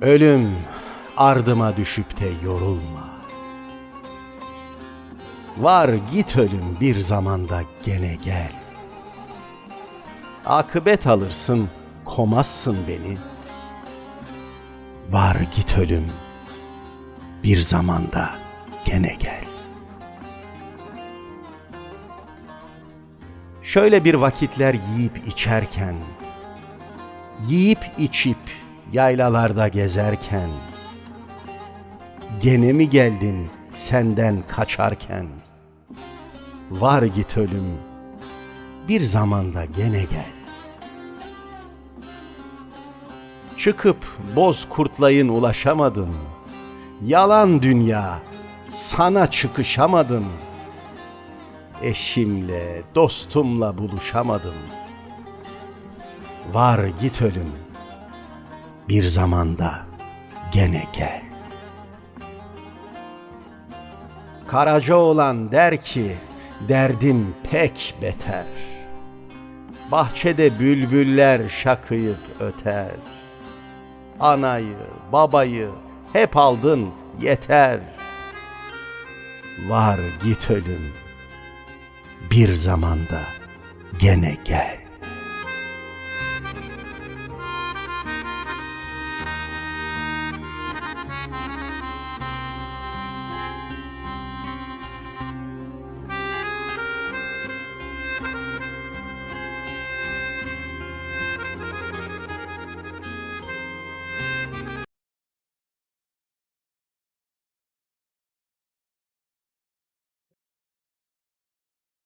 Ölüm ardıma düşüp de yorulma. Var git ölüm bir zamanda gene gel. Akıbet alırsın, komazsın beni. Var git ölüm bir zamanda gene gel. Şöyle bir vakitler yiyip içerken, yiyip içip yaylalarda gezerken, gene mi geldin senden kaçarken? Var git ölüm, bir zamanda gene gel. Çıkıp boz kurtlayın ulaşamadım. Yalan dünya, sana çıkışamadım. Eşimle, dostumla buluşamadım. Var git ölüm, bir zamanda gene gel. Karaca olan der ki, derdim pek beter. Bahçede bülbüller şakıyıp öter. Anayı, babayı hep aldın yeter. Var git ölüm, bir zamanda gene gel.